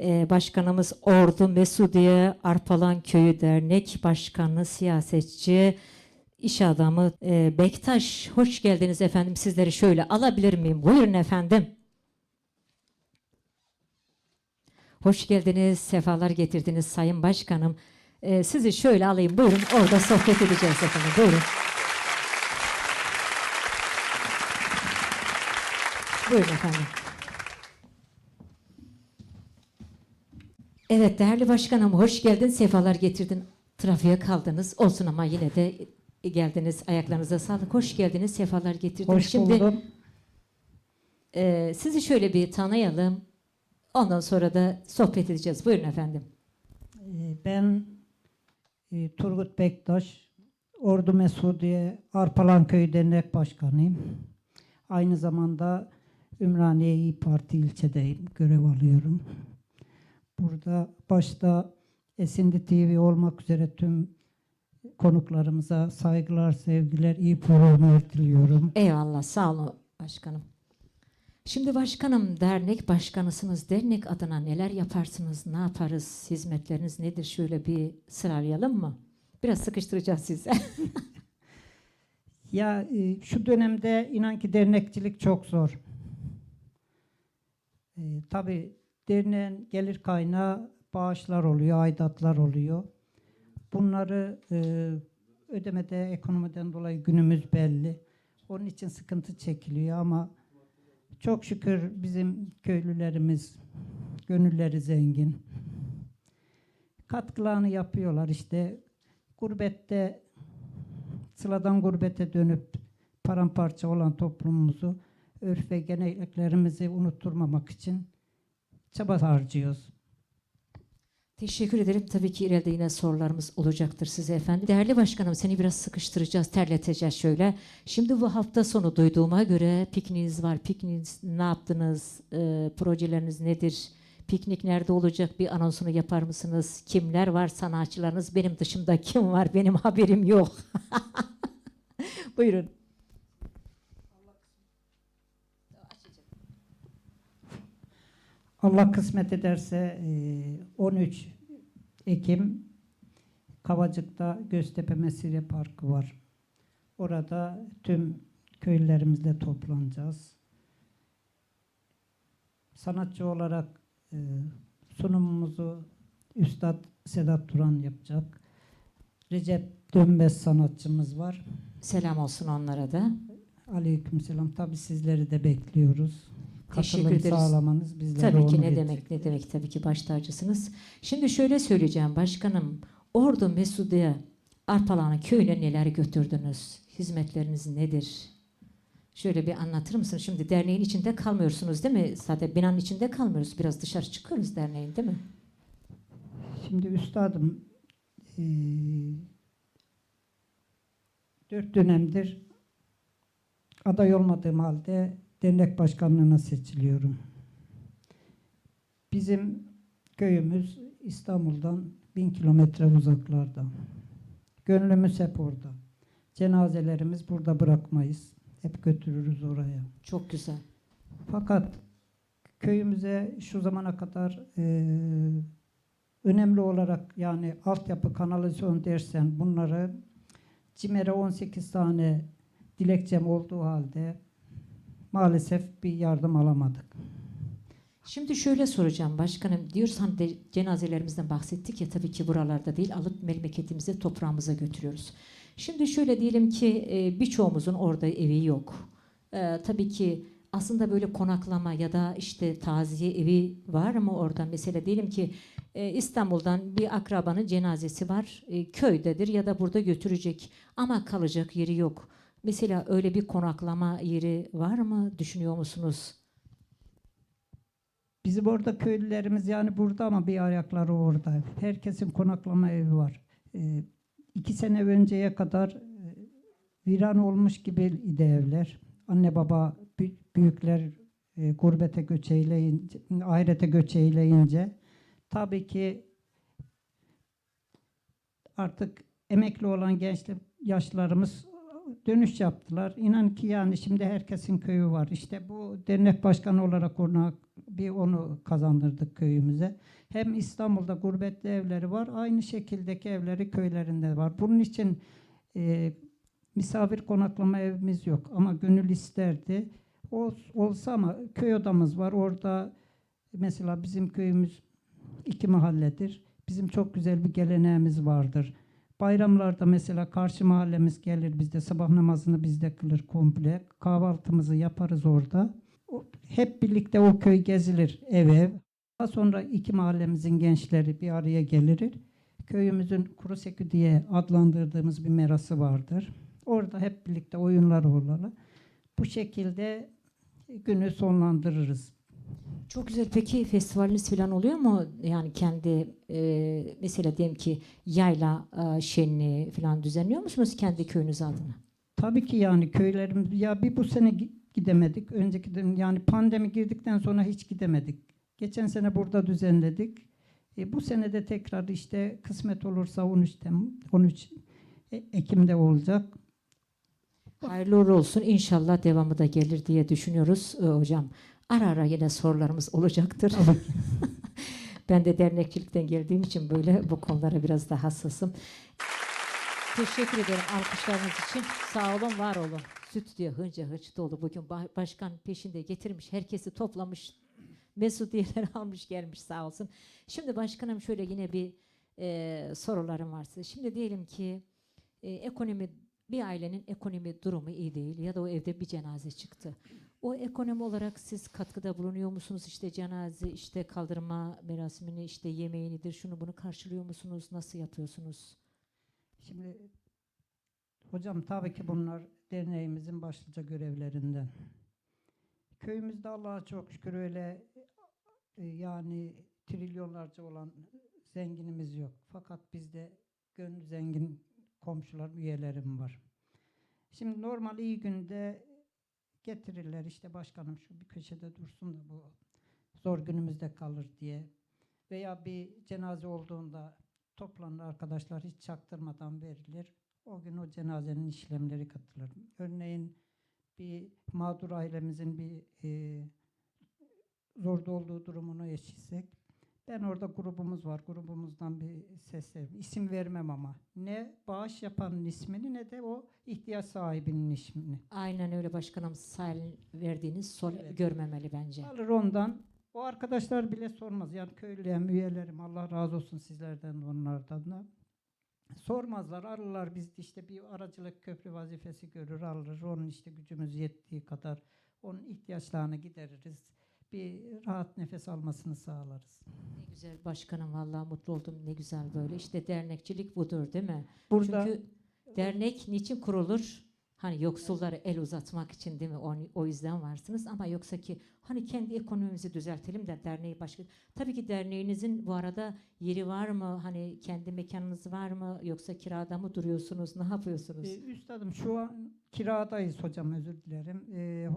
e, başkanımız Ordu Mesudiye Arpalan Köyü Dernek Başkanı, siyasetçi, iş adamı e, Bektaş. Hoş geldiniz efendim. Sizleri şöyle alabilir miyim? Buyurun efendim. Hoş geldiniz, sefalar getirdiniz Sayın Başkanım. E, sizi şöyle alayım. Buyurun orada sohbet edeceğiz efendim. Buyurun. Buyurun efendim. Evet değerli başkanım hoş geldin. Sefalar getirdin. Trafiğe kaldınız. Olsun ama yine de geldiniz. Ayaklarınıza sağlık. Hoş geldiniz. Sefalar getirdiniz. Hoş Şimdi buldum. e, sizi şöyle bir tanıyalım. Ondan sonra da sohbet edeceğiz. Buyurun efendim. Ee, Ben e, Turgut Bektaş, Ordu Mesudiye Arpalan Köyü Dernek Başkanıyım. Aynı zamanda Ümraniye İyi Parti ilçedeyim, görev alıyorum. Burada başta Esindi TV olmak üzere tüm konuklarımıza saygılar, sevgiler, iyi programlar diliyorum. Eyvallah sağ olun başkanım. Şimdi başkanım dernek başkanısınız. Dernek adına neler yaparsınız? Ne yaparız? Hizmetleriniz nedir? Şöyle bir sıralayalım mı? Biraz sıkıştıracağız size. Ya e, şu dönemde inan ki dernekçilik çok zor. E, tabii derneğin gelir kaynağı bağışlar oluyor, aidatlar oluyor. Bunları e, ödemede ekonomiden dolayı günümüz belli. Onun için sıkıntı çekiliyor ama çok şükür bizim köylülerimiz gönülleri zengin. Katkılarını yapıyorlar işte gurbette sıradan gurbete dönüp paramparça olan toplumumuzu örf ve geleneklerimizi unutturmamak için çaba harcıyoruz. Teşekkür ederim. Tabii ki ileride yine sorularımız olacaktır size efendim. Değerli başkanım seni biraz sıkıştıracağız, terleteceğiz şöyle. Şimdi bu hafta sonu duyduğuma göre pikniğiniz var. Pikniğiniz ne yaptınız? Ee, projeleriniz nedir? Piknik nerede olacak? Bir anonsunu yapar mısınız? Kimler var sanatçılarınız? Benim dışımda kim var? Benim haberim yok. Buyurun. Allah kısmet ederse eee, 13 Ekim Kavacık'ta Göztepe Mesire Parkı var. Orada tüm köylülerimizle toplanacağız. Sanatçı olarak eee, sunumumuzu Üstad Sedat Turan yapacak. Recep Dönmez sanatçımız var. Selam olsun onlara da. Aleykümselam. Tabii sizleri de bekliyoruz. Teşekkür Katılım ederiz. sağlamanız bizlere Tabii ki ne edecek. demek ne demek tabii ki baş tacısınız. Şimdi şöyle söyleyeceğim başkanım. Ordu Mesudiye Arpalan'ın köyüne neler götürdünüz? Hizmetleriniz nedir? Şöyle bir anlatır mısın? Şimdi derneğin içinde kalmıyorsunuz değil mi? Zaten binanın içinde kalmıyoruz. Biraz dışarı çıkıyoruz derneğin değil mi? Şimdi üstadım eee, dört dönemdir aday olmadığım halde dernek başkanlığına seçiliyorum. Bizim köyümüz İstanbul'dan bin kilometre uzaklarda. Gönlümüz hep orada. Cenazelerimiz burada bırakmayız. Hep götürürüz oraya. Çok güzel. Fakat köyümüze şu zamana kadar eee, önemli olarak yani altyapı kanalizasyon dersen bunları CİMER'e 18 tane dilekçem olduğu halde maalesef bir yardım alamadık. Şimdi şöyle soracağım başkanım. Diyorsan de cenazelerimizden bahsettik ya tabii ki buralarda değil alıp memleketimize toprağımıza götürüyoruz. Şimdi şöyle diyelim ki e, birçoğumuzun orada evi yok. E, tabii ki aslında böyle konaklama ya da işte taziye evi var mı orada? Mesela diyelim ki e, İstanbul'dan bir akrabanın cenazesi var. e, köydedir ya da burada götürecek ama kalacak yeri yok. Mesela öyle bir konaklama yeri var mı? Düşünüyor musunuz? Bizim orada köylülerimiz yani burada ama bir ayakları orada. Herkesin konaklama evi var. Ee, iki sene önceye kadar e, viran olmuş gibi idi evler. Anne baba bü- büyükler e, gurbete göç eyleyince, ahirete göç eyleyince tabii ki artık emekli olan gençlik yaşlarımız dönüş yaptılar. İnan ki yani şimdi herkesin köyü var. İşte bu dernek başkanı olarak ona bir onu kazandırdık köyümüze. Hem İstanbul'da gurbetli evleri var. Aynı şekildeki evleri köylerinde var. Bunun için e, misafir konaklama evimiz yok ama gönül isterdi. Ol, olsa ama köy odamız var. Orada mesela bizim köyümüz iki mahalledir. Bizim çok güzel bir geleneğimiz vardır. Bayramlarda mesela karşı mahallemiz gelir bizde sabah namazını bizde kılır komple. Kahvaltımızı yaparız orada. Hep birlikte o köy gezilir ev ev. Daha sonra iki mahallemizin gençleri bir araya gelir. Köyümüzün Kurusekü diye adlandırdığımız bir merası vardır. Orada hep birlikte oyunlar olurlar. Bu şekilde günü sonlandırırız. Çok güzel. Peki festivaliniz falan oluyor mu? Yani kendi e, mesela diyelim ki yayla e, şenliği falan düzenliyor musunuz kendi köyünüz adına? Tabii ki yani köylerimiz ya bir bu sene gi- gidemedik. Önceki de yani pandemi girdikten sonra hiç gidemedik. Geçen sene burada düzenledik. E, bu sene de tekrar işte kısmet olursa 13 Tem 13 E- Ekim'de olacak. Hayırlı uğurlu olsun. İnşallah devamı da gelir diye düşünüyoruz e, hocam. Ara ara yine sorularımız olacaktır. Ben de dernekçilikten geldiğim için böyle bu konulara biraz daha hassasım. Teşekkür ederim alkışlarınız için. Sağ olun, var olun. Stüdyo hınca hınç dolu. Bugün ba- başkan peşinde getirmiş, herkesi toplamış, mesudiyeler almış gelmiş sağ olsun. Şimdi başkanım şöyle yine bir e, sorularım var size. Şimdi diyelim ki e, ekonomi bir ailenin ekonomi durumu iyi değil ya da o evde bir cenaze çıktı. O ekonomi olarak siz katkıda bulunuyor musunuz? İşte cenaze, işte kaldırma merasimini, işte yemeğinidir, şunu bunu karşılıyor musunuz? Nasıl yapıyorsunuz? Şimdi hocam tabii ki bunlar derneğimizin başlıca görevlerinden. Köyümüzde Allah'a çok şükür öyle e, yani trilyonlarca olan zenginimiz yok. Fakat bizde gönlü zengin komşular, üyelerim var. Şimdi normal iyi günde getirirler işte başkanım şu bir köşede dursun da bu zor günümüzde kalır diye. Veya bir cenaze olduğunda toplanır arkadaşlar hiç çaktırmadan verilir. O gün o cenazenin işlemleri katılır. Örneğin bir mağdur ailemizin bir e, zorda olduğu durumunu yaşayacak. Ben orada grubumuz var. Grubumuzdan bir seslerim. İsim vermem ama. Ne bağış yapanın ismini ne de o ihtiyaç sahibinin ismini. Aynen öyle başkanım sahil verdiğiniz sol Evet. görmemeli bence. Alır ondan. O arkadaşlar bile sormaz. Yani köylüyem, üyelerim Allah razı olsun sizlerden de onlardan da. Sormazlar, alırlar biz işte bir aracılık köprü vazifesi görür, alır. Onun işte gücümüz yettiği kadar onun ihtiyaçlarını gideririz. Bir rahat nefes almasını sağlarız. Ne güzel başkanım vallahi mutlu oldum. Ne güzel böyle. İşte dernekçilik budur değil mi? Burada Çünkü dernek niçin kurulur? Hani yoksullara el uzatmak için değil mi? O, o yüzden varsınız ama yoksa ki hani kendi ekonomimizi düzeltelim de derneği başka. Tabii ki derneğinizin bu arada yeri var mı? Hani kendi mekanınız var mı? Yoksa kirada mı duruyorsunuz? Ne yapıyorsunuz? Ee, Üstadım şu an kiradayız hocam özür dilerim. Ee,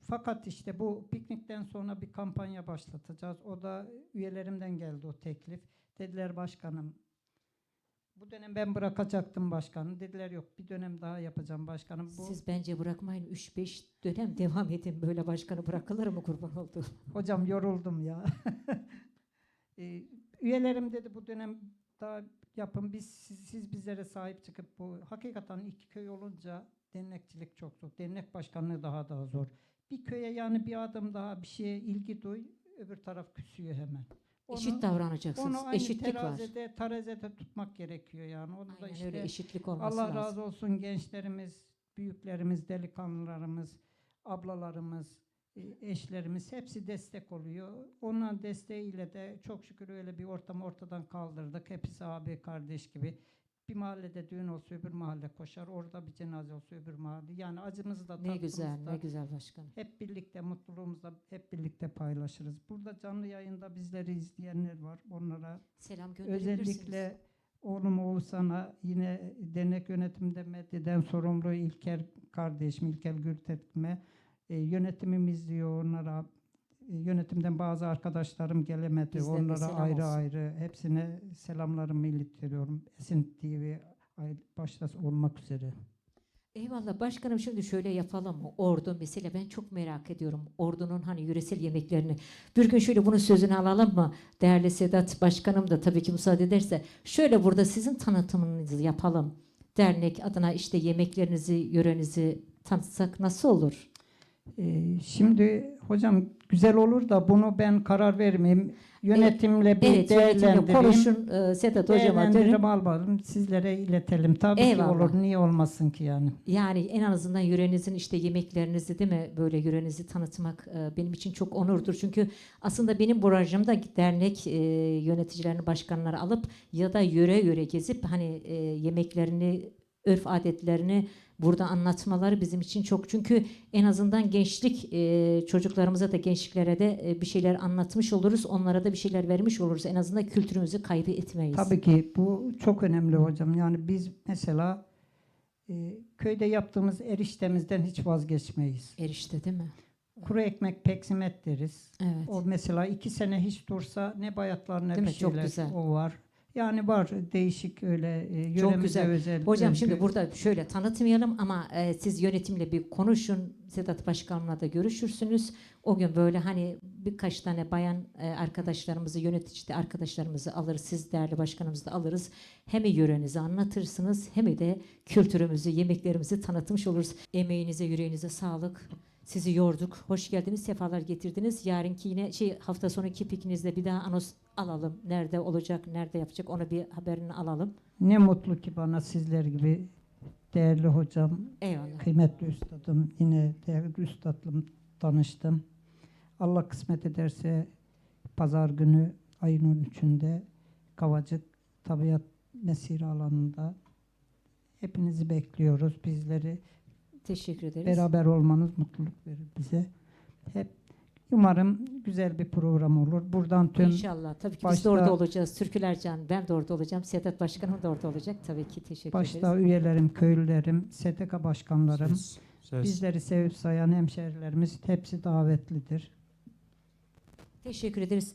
fakat işte bu piknikten sonra bir kampanya başlatacağız. O da üyelerimden geldi o teklif. Dediler başkanım bu dönem ben bırakacaktım başkanım. Dediler yok bir dönem daha yapacağım başkanım. Bu Siz bence bırakmayın 3-5 dönem devam edin. Böyle başkanı bırakılır mı kurban olduğum? hocam yoruldum ya. Ee, üyelerim dedi bu dönem daha yapın. Biz siz, siz bizlere sahip çıkıp bu hakikaten iki köy olunca dernekçilik çok zor. Dernek başkanlığı daha daha zor. Bir köye yani bir adım daha bir şeye ilgi duy, öbür taraf küsüyor hemen. Onu, Eşit davranacaksınız. onu aynı Eşitlik var. terazide, terazide tutmak gerekiyor yani. Onu da Aynen işte öyle eşitlik olması Allah lazım. razı olsun gençlerimiz, büyüklerimiz, delikanlılarımız, ablalarımız, e, eşlerimiz hepsi destek oluyor. Onların desteğiyle de çok şükür öyle bir ortamı ortadan kaldırdık. Hepsi abi kardeş gibi. Bir mahallede düğün olsa öbür mahalle koşar. Orada bir cenaze olsa öbür mahalle. Yani acımızı da Ne tatlımızı güzel, da ne güzel başkanım. hep birlikte mutluluğumuzda hep birlikte paylaşırız. Burada canlı yayında bizleri izleyenler var. Onlara Selam gönderebilirsiniz. Özellikle oğlum Oğuzhan'a yine dernek yönetiminde medyadan sorumlu İlker kardeşim İlker Gürtekme e, yönetimim izliyor onlara yönetimden bazı arkadaşlarım gelemedi. Bizden de onlara selam ayrı olsun. ayrı hepsine selamlarımı iletiyorum. Esin TV başta olmak üzere. Eyvallah başkanım şimdi şöyle yapalım mı? Ordu mesela ben çok merak ediyorum. Ordunun hani yöresel yemeklerini. Bir gün şöyle bunun sözünü alalım mı? Değerli Sedat başkanım da tabii ki müsaade ederse. Şöyle burada sizin tanıtımınızı yapalım. Dernek adına işte yemeklerinizi, yörenizi tanıtsak nasıl olur? Ee, şimdi hocam güzel olur da bunu ben karar vermeyeyim. Yönetimle bir Evet değerlendireyim. konuşun e, Sedat hocama dönün. Alalım. Sizlere iletelim. Tabii Eyvallah. ki olur. Niye olmasın ki yani? Yani en azından yörenizin işte yemeklerinizi değil mi böyle yörenizi tanıtmak e, benim için çok onurdur. Çünkü aslında benim burajımda dernek e, yöneticilerini, başkanları alıp ya da yöre yöre gezip hani e, yemeklerini, örf adetlerini burada anlatmaları bizim için çok. Çünkü en azından gençlik e, çocuklarımıza da gençliklere de e, bir şeyler anlatmış oluruz. Onlara da bir şeyler vermiş oluruz. En azından kültürümüzü kaybı etmeyiz. Tabii ki bu çok önemli hocam. Yani biz mesela e, köyde yaptığımız eriştemizden hiç vazgeçmeyiz. Erişte değil mi? Kuru ekmek peksimet deriz. Evet. O mesela iki sene hiç dursa ne bayatlar ne Değil bir mi? Çok şeyler güzel. o var. Yani var değişik öyle e, yöremize Çok güzel. özel. Hocam özgü- şimdi burada şöyle tanıtmayalım ama e, siz yönetimle bir konuşun. Sedat Başkan'la da görüşürsünüz. O gün böyle hani birkaç tane bayan e, arkadaşlarımızı, yöneticide arkadaşlarımızı alırız. Siz değerli başkanımızı da alırız. Hem yörenizi anlatırsınız hem de kültürümüzü, yemeklerimizi tanıtmış oluruz. Emeğinize, yüreğinize sağlık. Sizi yorduk. Hoş geldiniz, sefalar getirdiniz. Yarınki yine şey hafta sonraki pikinizde bir daha anons alalım. Nerede olacak, nerede yapacak onu bir haberini alalım. Ne mutlu ki bana sizler gibi değerli hocam, Eyvallah. kıymetli üstadım, yine değerli üstadım tanıştım. Allah kısmet ederse pazar günü ayın 13'ünde Kavacık Tabiat Mesire alanında hepinizi bekliyoruz. Bizleri Teşekkür ederiz. beraber olmanız mutluluk verir bize. Hep umarım güzel bir program olur. Buradan tüm İnşallah. Tabii ki biz de başta- orada olacağız. Türküler Can, ben de orada olacağım. Sedat Başkanım da orada olacak. Tabii ki teşekkür başta ederiz. üyelerim, köylülerim, STK başkanlarım, Söz, söz. bizleri sevip sayan hemşerilerimiz hepsi davetlidir. Teşekkür ederiz.